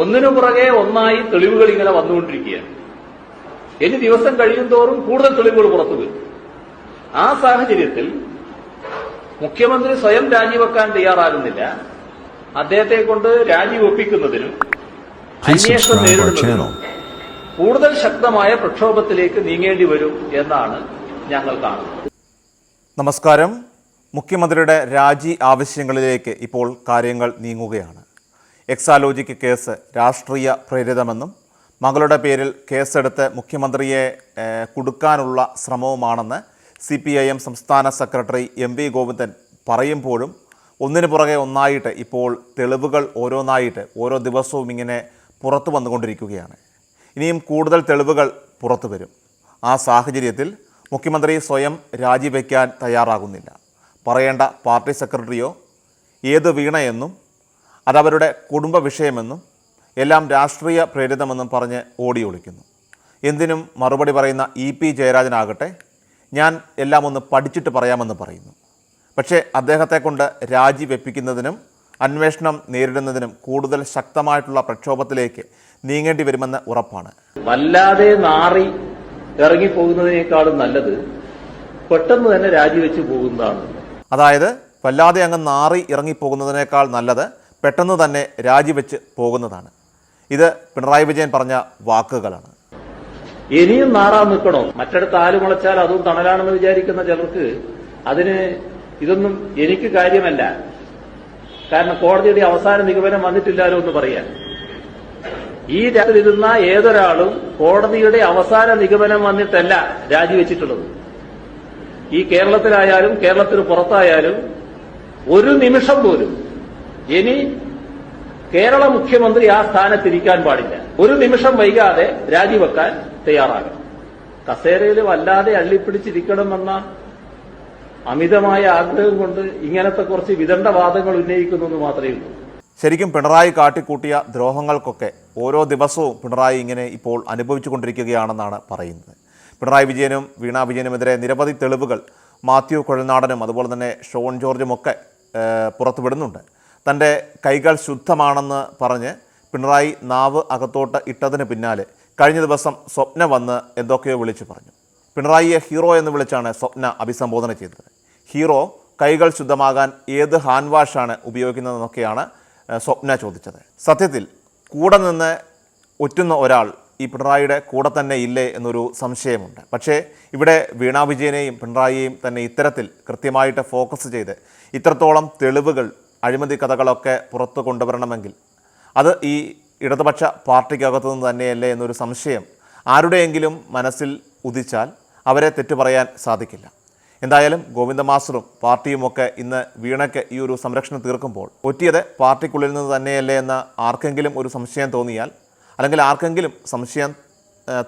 ഒന്നിനു പുറകെ ഒന്നായി തെളിവുകൾ ഇങ്ങനെ വന്നുകൊണ്ടിരിക്കുകയാണ്. ഇനി ദിവസം കഴിയും തോറും കൂടുതൽ തെളിവുകൾ പുറത്തു വരും. ആ സാഹചര്യത്തിൽ മുഖ്യമന്ത്രി സ്വയം രാജിവെക്കാൻ തയ്യാറാകുന്നില്ല. അദ്ദേഹത്തെ കൊണ്ട് രാജിവെപ്പിക്കുന്നതിനും Please അന്വേഷണം നേരിടുന്നതിനും കൂടുതൽ ശക്തമായ പ്രക്ഷോഭത്തിലേക്ക് നീങ്ങേണ്ടി വരും എന്നാണ് ഞങ്ങൾ കാണുന്നത്. നമസ്കാരം. മുഖ്യമന്ത്രിയുടെ രാജി ആവശ്യങ്ങളിലേക്ക് ഇപ്പോൾ കാര്യങ്ങൾ നീങ്ങുകയാണ്. എക്സാലോജിക്ക് കേസ് രാഷ്ട്രീയ പ്രേരിതമെന്നും മകളുടെ പേരിൽ കേസെടുത്ത് മുഖ്യമന്ത്രിയെ കൊടുക്കാനുള്ള ശ്രമവുമാണെന്ന് സി പി ഐ എം സംസ്ഥാന സെക്രട്ടറി എം വി ഗോവിന്ദൻ പറയുമ്പോഴും ഒന്നിനു പുറകെ ഒന്നായിട്ട് ഇപ്പോൾ തെളിവുകൾ ഓരോന്നായിട്ട് ഓരോ ദിവസവും ഇങ്ങനെ പുറത്തു വന്നുകൊണ്ടിരിക്കുകയാണ്. ഇനിയും കൂടുതൽ തെളിവുകൾ പുറത്തു വരും. ആ സാഹചര്യത്തിൽ മുഖ്യമന്ത്രി സ്വയം രാജിവെക്കാൻ തയ്യാറാകുന്നില്ല. പറയേണ്ട പാർട്ടി സെക്രട്ടറിയോ ഏത് വീണയെന്നും അതവരുടെ കുടുംബ വിഷയമെന്നും എല്ലാം രാഷ്ട്രീയ പ്രേരിതമെന്നും പറഞ്ഞ് ഓടി ഒളിക്കുന്നു. എന്തിനും മറുപടി പറയുന്ന ഇ പി ജയരാജനാകട്ടെ ഞാൻ എല്ലാം ഒന്ന് പഠിച്ചിട്ട് പറയാമെന്ന് പറയുന്നു. പക്ഷേ അദ്ദേഹത്തെ കൊണ്ട് രാജി വെപ്പിക്കുന്നതിനും അന്വേഷണം നേരിടുന്നതിനും കൂടുതൽ ശക്തമായിട്ടുള്ള പ്രക്ഷോഭത്തിലേക്ക് നീങ്ങേണ്ടി വരുമെന്ന് ഉറപ്പാണ്. വല്ലാതെ നാറി ഇറങ്ങിപ്പോകുന്നതിനേക്കാളും നല്ലത് പെട്ടെന്ന് തന്നെ രാജിവെച്ച് പോകുന്നതാണ്. അതായത് വല്ലാതെ അങ്ങ് നാറി ഇറങ്ങിപ്പോകുന്നതിനേക്കാൾ നല്ലത് പെട്ടെന്ന് തന്നെ രാജിവെച്ച് പോകുന്നതാണ്. ഇത് പിണറായി വിജയൻ പറഞ്ഞ വാക്കുകളാണ്. ഇനിയും നാറാൻ നിൽക്കണോ? മറ്റടുത്ത് ആൽ മുളച്ചാൽ അതും തണലാണെന്ന് വിചാരിക്കുന്ന ചിലർക്ക് അതിന് ഇതൊന്നും എനിക്ക് കാര്യമല്ല. കാരണം കോടതിയുടെ അവസാന നിഗമനം വന്നിട്ടില്ലാലോ എന്ന് പറയാൻ. ഈ രാജ്യത്തിരുന്ന ഏതൊരാളും കോടതിയുടെ അവസാന നിഗമനം വന്നിട്ടല്ല രാജിവെച്ചിട്ടുള്ളത്. ഈ കേരളത്തിലായാലും കേരളത്തിന് പുറത്തായാലും ഒരു നിമിഷം പോലും ഇനി കേരള മുഖ്യമന്ത്രി ആ സ്ഥാനത്തിരിക്കാൻ പാടില്ല. ഒരു നിമിഷം വൈകാതെ രാജിവെക്കാൻ തയ്യാറാകണം. കസേരയിൽ വല്ലാതെ അള്ളിപ്പിടിച്ചിരിക്കണമെന്ന അമിതമായ ആഗ്രഹം കൊണ്ട് ഇങ്ങനത്തെ കുറച്ച് വിദണ്ഡവാദങ്ങൾ ഉന്നയിക്കുന്നു മാത്രമേ ഉള്ളൂ. ശരിക്കും പിണറായി കാട്ടിക്കൂട്ടിയ ദ്രോഹങ്ങൾക്കൊക്കെ ഓരോ ദിവസവും പിണറായി ഇങ്ങനെ ഇപ്പോൾ അനുഭവിച്ചുകൊണ്ടിരിക്കുകയാണെന്നാണ് പറയുന്നത്. പിണറായി വിജയനും വീണ വിജയനുമെതിരെ നിരവധി തെളിവുകൾ മാത്യു കുഴൽനാടനും അതുപോലെ തന്നെ ഷോൺ ജോർജും ഒക്കെ പുറത്തുവിടുന്നുണ്ട്. തന്റെ കൈകൾ ശുദ്ധമാണെന്ന് പറഞ്ഞ് പിണറായി നാവ് അകത്തോട്ട് ഇട്ടതിന് പിന്നാലെ കഴിഞ്ഞ ദിവസം സ്വപ്ന വന്ന് എന്തൊക്കെയോ വിളിച്ചു പറഞ്ഞു. പിണറായിയെ ഹീറോ എന്ന് വിളിച്ചാണ് സ്വപ്ന അഭിസംബോധന ചെയ്തത്. ഹീറോ കൈകൾ ശുദ്ധമാകാൻ ഏത് ഹാൻഡ് വാഷാണ് ഉപയോഗിക്കുന്നതെന്നൊക്കെയാണ് സ്വപ്ന ചോദിച്ചത്. സത്യത്തിൽ കൂടെ നിന്ന് ഒറ്റുന്ന ഒരാൾ ഈ പിണറായിയുടെ കൂടെ തന്നെ ഇല്ലേ എന്നൊരു സംശയമുണ്ട്. പക്ഷേ ഇവിടെ വീണാ വിജയനെയും പിണറായിയെയും തന്നെ ഇത്തരത്തിൽ കൃത്യമായിട്ട് ഫോക്കസ് ചെയ്ത് ഇത്രത്തോളം തെളിവുകൾ അഴിമതി കഥകളൊക്കെ പുറത്തു കൊണ്ടുവരണമെങ്കിൽ. അത് ഈ ഇടതുപക്ഷ പാർട്ടിക്കകത്തു നിന്ന് തന്നെയല്ലേ എന്നൊരു സംശയം ആരുടെയെങ്കിലും മനസ്സിൽ ഉദിച്ചാൽ അവരെ തെറ്റു പറയാൻ സാധിക്കില്ല. എന്തായാലും ഗോവിന്ദ മാസ്റ്ററും പാർട്ടിയുമൊക്കെ ഇന്ന് വീണയ്ക്ക് ഈ ഒരു സംരക്ഷണം തീർക്കുമ്പോൾ ഒറ്റിയത് പാർട്ടിക്കുള്ളിൽ നിന്ന് തന്നെയല്ലേ എന്ന് ആർക്കെങ്കിലും ഒരു സംശയം തോന്നിയാൽ അല്ലെങ്കിൽ ആർക്കെങ്കിലും സംശയം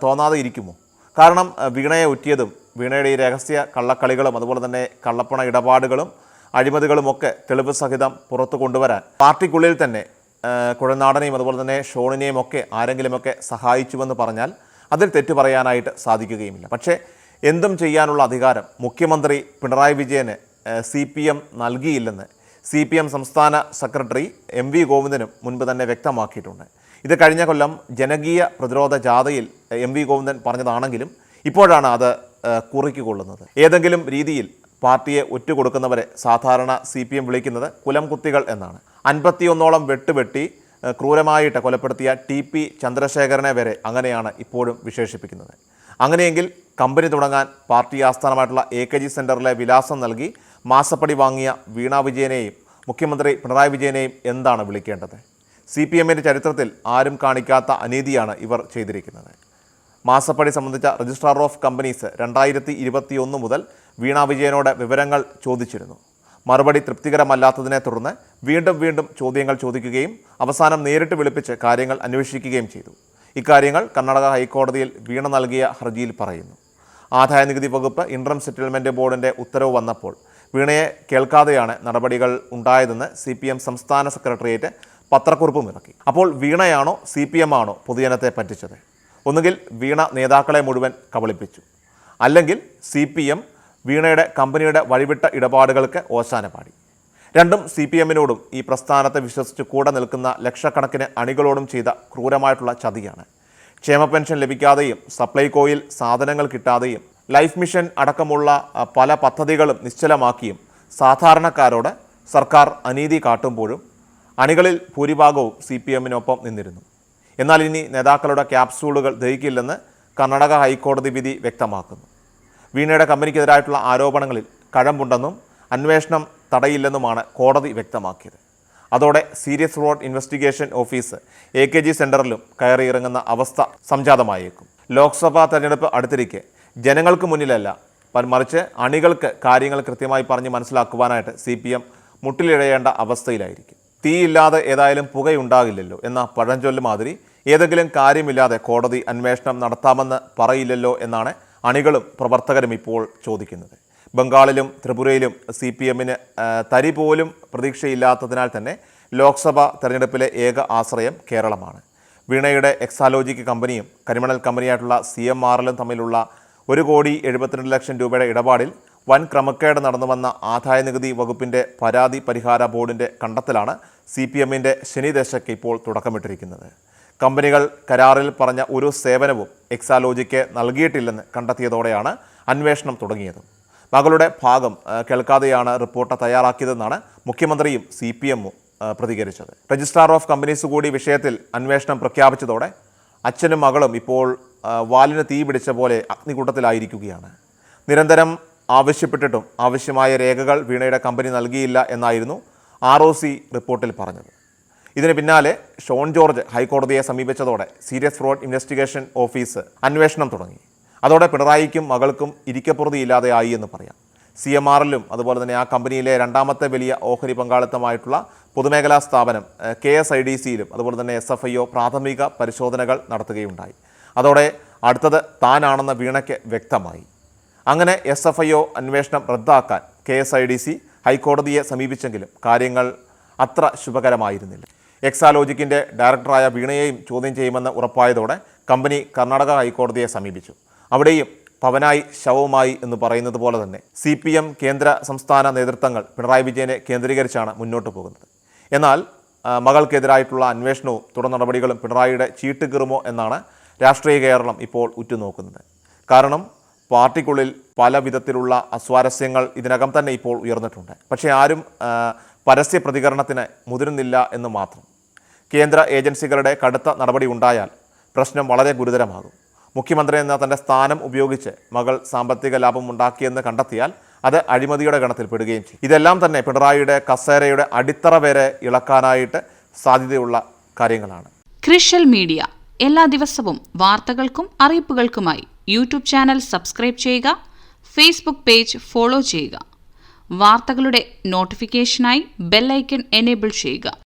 തോന്നാതെ ഇരിക്കുമോ? കാരണം വീണയെ ഒറ്റിയതും വീണയുടെ ഈ രഹസ്യ കള്ളക്കളികളും അതുപോലെ തന്നെ കള്ളപ്പണ ഇടപാടുകളും അഴിമതികളുമൊക്കെ തെളിവ് സഹിതം പുറത്തു കൊണ്ടുവരാൻ പാർട്ടിക്കുള്ളിൽ തന്നെ കുഴനാടനെയും അതുപോലെ തന്നെ ഷോണിനെയും ഒക്കെ ആരെങ്കിലുമൊക്കെ സഹായിച്ചുവെന്ന് പറഞ്ഞാൽ അതിൽ തെറ്റു പറയാനായിട്ട് സാധിക്കുകയുമില്ല. പക്ഷേ എന്തും ചെയ്യാനുള്ള അധികാരം മുഖ്യമന്ത്രി പിണറായി വിജയന് സി പി എം നൽകിയില്ലെന്ന് സി പി എം സംസ്ഥാന സെക്രട്ടറി എം വി ഗോവിന്ദനും മുൻപ് തന്നെ വ്യക്തമാക്കിയിട്ടുണ്ട്. ഇത് കഴിഞ്ഞ കൊല്ലം ജനകീയ പ്രതിരോധ ജാഥയിൽ എം വി ഗോവിന്ദൻ പറഞ്ഞതാണെങ്കിലും ഇപ്പോഴാണ് അത് കുറിക്കുകൊള്ളുന്നത് ഏതെങ്കിലും രീതിയിൽ പാർട്ടിയെ ഒറ്റുകൊടുക്കുന്നവരെ സാധാരണ സി പി എം വിളിക്കുന്നത് കുലം കുത്തികൾ എന്നാണ്. അൻപത്തിയൊന്നോളം വെട്ടുവെട്ടി ക്രൂരമായിട്ട് കൊലപ്പെടുത്തിയ ടി പി ചന്ദ്രശേഖരനെ വരെ അങ്ങനെയാണ് ഇപ്പോഴും വിശേഷിപ്പിക്കുന്നത്. അങ്ങനെയെങ്കിൽ കമ്പനി തുടങ്ങാൻ പാർട്ടി ആസ്ഥാനമായിട്ടുള്ള എ കെ ജി സെന്ററിലെ വിലാസം നൽകി മാസപ്പടി വാങ്ങിയ വീണ വിജയനെയും മുഖ്യമന്ത്രി പിണറായി വിജയനെയും എന്താണ് വിളിക്കേണ്ടത്? സി പി എമ്മിന്റെ ചരിത്രത്തിൽ ആരും കാണിക്കാത്ത അനീതിയാണ് ഇവർ ചെയ്തിരിക്കുന്നത്. മാസപ്പടി സംബന്ധിച്ച രജിസ്ട്രാർ ഓഫ് കമ്പനീസ് രണ്ടായിരത്തി ഇരുപത്തിയൊന്ന് മുതൽ വീണ വിജയനോട് വിവരങ്ങൾ ചോദിച്ചിരുന്നു. മറുപടി തൃപ്തികരമല്ലാത്തതിനെ തുടർന്ന് വീണ്ടും വീണ്ടും ചോദ്യങ്ങൾ ചോദിക്കുകയും അവസാനം നേരിട്ട് വിളിപ്പിച്ച് കാര്യങ്ങൾ അന്വേഷിക്കുകയും ചെയ്തു. ഇക്കാര്യങ്ങൾ കർണാടക ഹൈക്കോടതിയിൽ വീണ നൽകിയ ഹർജിയിൽ പറയുന്നു. ആദായനികുതി വകുപ്പ് ഇൻട്രം സെറ്റിൽമെന്റ് ബോർഡിന്റെ ഉത്തരവ് വന്നപ്പോൾ വീണയെ കേൾക്കാതെയാണ് നടപടികൾ ഉണ്ടായതെന്ന് സി പി എം സംസ്ഥാന സെക്രട്ടേറിയറ്റ് പത്രക്കുറിപ്പും ഇറക്കി. അപ്പോൾ വീണയാണോ സി പി എം ആണോ പൊതുജനത്തെ പറ്റിച്ചത്? ഒന്നുകിൽ വീണ നേതാക്കളെ മുഴുവൻ കബളിപ്പിച്ചു. അല്ലെങ്കിൽ സി പി എം വീണയുടെ കമ്പനിയുടെ വഴിവിട്ട ഇടപാടുകൾക്ക് ഓശാന പാടി. രണ്ടും സി പി എമ്മിനോടും ഈ പ്രസ്ഥാനത്തെ വിശ്വസിച്ച് കൂടെ നിൽക്കുന്ന ലക്ഷക്കണക്കിന് അണികളോടും ചെയ്ത ക്രൂരമായിട്ടുള്ള ചതിയാണ്. ക്ഷേമ പെൻഷൻ ലഭിക്കാതെയും സപ്ലൈകോയിൽ സാധനങ്ങൾ കിട്ടാതെയും ലൈഫ് മിഷൻ അടക്കമുള്ള പല പദ്ധതികളും നിശ്ചലമാക്കിയും സാധാരണക്കാരോട് സർക്കാർ അനീതി കാട്ടുമ്പോഴും അണികളിൽ ഭൂരിഭാഗവും സി പി എമ്മിനൊപ്പം നിന്നിരുന്നു. എന്നാൽ ഇനി നേതാക്കളുടെ ക്യാപ്സൂളുകൾ ദഹിക്കില്ലെന്ന് കർണാടക ഹൈക്കോടതി വിധി വ്യക്തമാക്കുന്നു. വീണയുടെ കമ്പനിക്കെതിരായിട്ടുള്ള ആരോപണങ്ങളിൽ കഴമ്പുണ്ടെന്നും അന്വേഷണം തടയില്ലെന്നുമാണ് കോടതി വ്യക്തമാക്കിയത്. അതോടെ serious fraud investigation office A K G സെന്ററിലും കയറിയിറങ്ങുന്ന അവസ്ഥ സംജാതമായേക്കും. ലോക്സഭാ തെരഞ്ഞെടുപ്പ് അടുത്തിരിക്കെ ജനങ്ങൾക്ക് മുന്നിലല്ല മറിച്ച് അണികൾക്ക് കാര്യങ്ങൾ കൃത്യമായി പറഞ്ഞ് മനസ്സിലാക്കുവാനായിട്ട് സി പി എം മുട്ടിലിഴയേണ്ട അവസ്ഥയിലായിരിക്കും. തീയില്ലാതെ ഏതായാലും പുകയുണ്ടാകില്ലല്ലോ എന്ന പഴഞ്ചൊല്ല് മാതിരി ഏതെങ്കിലും കാര്യമില്ലാതെ കോടതി അന്വേഷണം നടത്താമെന്ന് പറയില്ലല്ലോ എന്നാണ് അണികളും പ്രവർത്തകരും ഇപ്പോൾ ചോദിക്കുന്നത്. ബംഗാളിലും ത്രിപുരയിലും സി പി എമ്മിന് തരി പോലും പ്രതീക്ഷയില്ലാത്തതിനാൽ തന്നെ ലോക്സഭ തെരഞ്ഞെടുപ്പിലെ ഏക ആശ്രയം കേരളമാണ്. വീണയുടെ എക്സാലോജിക്ക് കമ്പനിയും കരിമണൽ കമ്പനിയായിട്ടുള്ള സി എം എല്ലും തമ്മിലുള്ള ഒരു കോടി എഴുപത്തിരണ്ട് ലക്ഷം രൂപയുടെ ഇടപാടിൽ വൻ ക്രമക്കേട് നടന്നുവന്ന ആദായ നികുതി വകുപ്പിന്റെ പരാതി പരിഹാര ബോർഡിന്റെ കണ്ടെത്തലാണ് സി പി എമ്മിന്റെ ശനിദശയ്ക്ക് ഇപ്പോൾ തുടക്കമിട്ടിരിക്കുന്നത്. കമ്പനികൾ കരാറിൽ പറഞ്ഞ ഒരു സേവനവും എക്സാലോജിക്ക് നൽകിയിട്ടില്ലെന്ന് കണ്ടെത്തിയതോടെയാണ് അന്വേഷണം തുടങ്ങിയത്. മകളുടെ ഭാഗം കേൾക്കാതെയാണ് റിപ്പോർട്ട് തയ്യാറാക്കിയതെന്നാണ് മുഖ്യമന്ത്രിയും സി പി എമ്മും പ്രതികരിച്ചത്. രജിസ്ട്രാർ ഓഫ് കമ്പനീസ് കൂടി വിഷയത്തിൽ അന്വേഷണം പ്രഖ്യാപിച്ചതോടെ അച്ഛനും മകളും ഇപ്പോൾ വാലിന് തീ പിടിച്ച പോലെ അഗ്നികൂട്ടത്തിലായിരിക്കുകയാണ് നിരന്തരം ആവശ്യപ്പെട്ടിട്ടും ആവശ്യമായ രേഖകൾ വീണയുടെ കമ്പനി നൽകിയില്ല എന്നായിരുന്നു ആർ റിപ്പോർട്ടിൽ പറഞ്ഞത്. ഇതിന് പിന്നാലെ ഷോൺ ജോർജ് ഹൈക്കോടതിയെ സമീപിച്ചതോടെ സീരിയസ് ഫ്രോഡ് ഇൻവെസ്റ്റിഗേഷൻ ഓഫീസ് അന്വേഷണം തുടങ്ങി. അതോടെ പിണറായിക്കും മകൾക്കും ഇരിക്കപ്പുറതിയില്ലാതെയായി എന്ന് പറയാം. സി എം ആറിലും അതുപോലെ തന്നെ ആ കമ്പനിയിലെ രണ്ടാമത്തെ വലിയ ഓഹരി പങ്കാളിത്തമായിട്ടുള്ള പൊതുമേഖലാ സ്ഥാപനം കെ എസ് ഐ ഡി സിയിലും അതുപോലെ തന്നെ എസ് എഫ് ഐ ഒ പ്രാഥമിക പരിശോധനകൾ നടത്തുകയുണ്ടായി. അതോടെ അടുത്തത് താനാണെന്ന വീണയ്ക്ക് വ്യക്തമായി. അങ്ങനെ എസ് എഫ് ഐ ഒ അന്വേഷണം റദ്ദാക്കാൻ K S I D C ഹൈക്കോടതിയെ സമീപിച്ചെങ്കിലും കാര്യങ്ങൾ അത്ര ശുഭകരമായിരുന്നില്ല. എക്സാലോജിക്കിന്റെ ഡയറക്ടറായ വീണയെയും ചോദ്യം ചെയ്യുമെന്ന് ഉറപ്പായതോടെ കമ്പനി കർണാടക ഹൈക്കോടതിയെ സമീപിച്ചു. അവിടെയും പവനായി ശവവുമായി എന്ന് പറയുന്നത് പോലെ തന്നെ സി പി എം കേന്ദ്ര സംസ്ഥാന നേതൃത്വങ്ങൾ പിണറായി വിജയനെ കേന്ദ്രീകരിച്ചാണ് മുന്നോട്ട് പോകുന്നത്. എന്നാൽ മകൾക്കെതിരായിട്ടുള്ള അന്വേഷണവും തുടർ നടപടികളും പിണറായിയുടെ ചീട്ട് കീറുമോ എന്നാണ് രാഷ്ട്രീയ കേരളം ഇപ്പോൾ ഉറ്റുനോക്കുന്നത്. കാരണം പാർട്ടിക്കുള്ളിൽ പല വിധത്തിലുള്ള അസ്വാരസ്യങ്ങൾ ഇതിനകം തന്നെ ഇപ്പോൾ ഉയർന്നിട്ടുണ്ട്. പക്ഷേ ആരും പരസ്യ പ്രതികരണത്തിന് മുതിരുന്നില്ല എന്ന് മാത്രം. കേന്ദ്ര ഏജൻസികളുടെ കടുത്ത നടപടി ഉണ്ടായാൽ പ്രശ്നം വളരെ ഗുരുതരമാകും. മുഖ്യമന്ത്രി എന്ന തന്റെ സ്ഥാനം ഉപയോഗിച്ച് മകൾ സാമ്പത്തിക ലാഭം ഉണ്ടാക്കിയെന്ന് കണ്ടെത്തിയാൽ അത് അഴിമതിയുടെ ഗണത്തിൽ പെടുകയും ചെയ്യും. ഇതെല്ലാം തന്നെ പിണറായിയുടെ കസേരയുടെ അടിത്തറ വരെ ഇളക്കാനായിട്ട് സാധ്യതയുള്ള കാര്യങ്ങളാണ്. ക്രിഷ്യൽ മീഡിയ. എല്ലാ ദിവസവും വാർത്തകൾക്കും അറിയിപ്പുകൾക്കുമായി യൂട്യൂബ് ചാനൽ സബ്സ്ക്രൈബ് ചെയ്യുക ഫേസ്ബുക്ക് പേജ് ഫോളോ ചെയ്യുക. വാർത്തകളുടെ നോട്ടിഫിക്കേഷനായി ബെല്ലൈക്കൺ എനേബിൾ ചെയ്യുക.